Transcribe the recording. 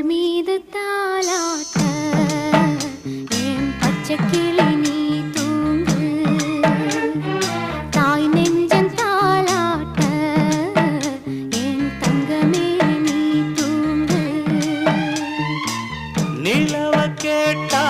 காதல் மீது தாளாட்ட என் பச்சை கிளி நீ தூங்கு. தாய் நெஞ்சம் தாளாட்ட என் தங்கமே நீ தூங்கு. நிலவ கேட்டு